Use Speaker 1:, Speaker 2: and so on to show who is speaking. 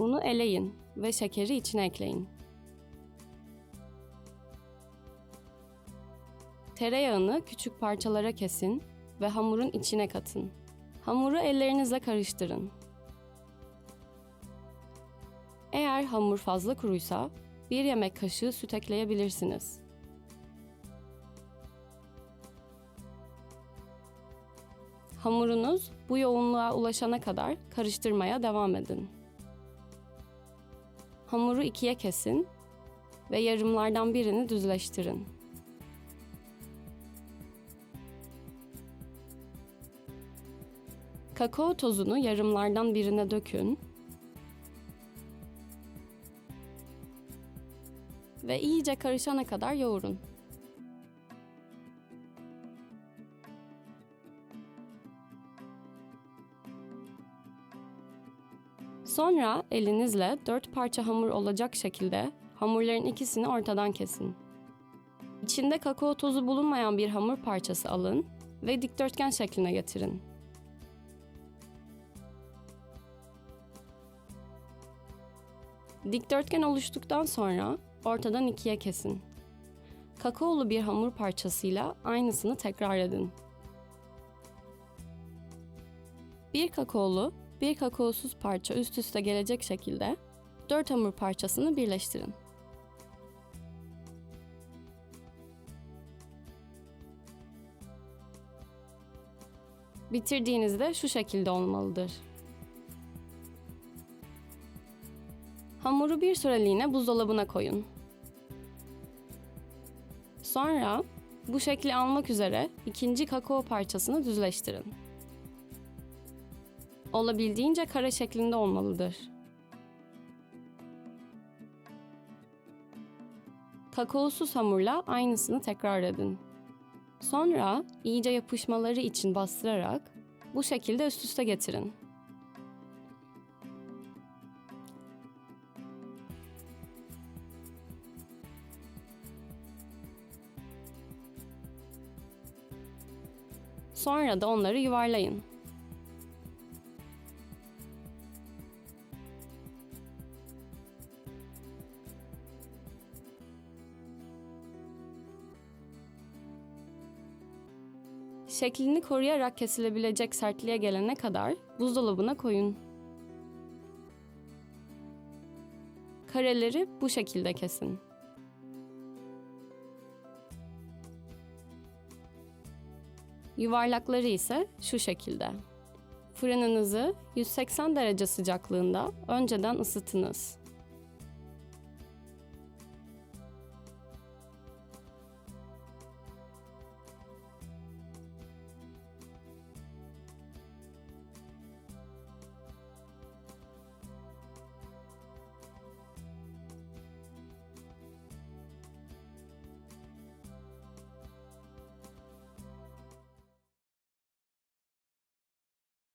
Speaker 1: Unu eleyin ve şekeri içine ekleyin. Tereyağını küçük parçalara kesin ve hamurun içine katın. Hamuru ellerinizle karıştırın. Eğer hamur fazla kuruysa bir yemek kaşığı süt ekleyebilirsiniz. Hamurunuz bu yoğunluğa ulaşana kadar karıştırmaya devam edin. Hamuru ikiye kesin ve yarımlardan birini düzleştirin. Kakao tozunu yarımlardan birine dökün ve iyice karışana kadar yoğurun. Sonra elinizle dört parça hamur olacak şekilde hamurların ikisini ortadan kesin. İçinde kakao tozu bulunmayan bir hamur parçası alın ve dikdörtgen şekline getirin. Dikdörtgen oluştuktan sonra ortadan ikiye kesin. Kakaolu bir hamur parçasıyla aynısını tekrar edin. Bir kakaolu, bir kakaosuz parça üst üste gelecek şekilde dört hamur parçasını birleştirin. Bitirdiğinizde şu şekilde olmalıdır. Hamuru bir süreliğine buzdolabına koyun. Sonra bu şekli almak üzere ikinci kakao parçasını düzleştirin. Olabildiğince kare şeklinde olmalıdır. Kakaosuz hamurla aynısını tekrar edin. Sonra iyice yapışmaları için bastırarak bu şekilde üst üste getirin. Sonra da onları yuvarlayın. Şeklini koruyarak kesilebilecek sertliğe gelene kadar buzdolabına koyun. Kareleri bu şekilde kesin. Yuvarlakları ise şu şekilde. Fırınınızı 180 derece sıcaklığında önceden ısıtınız.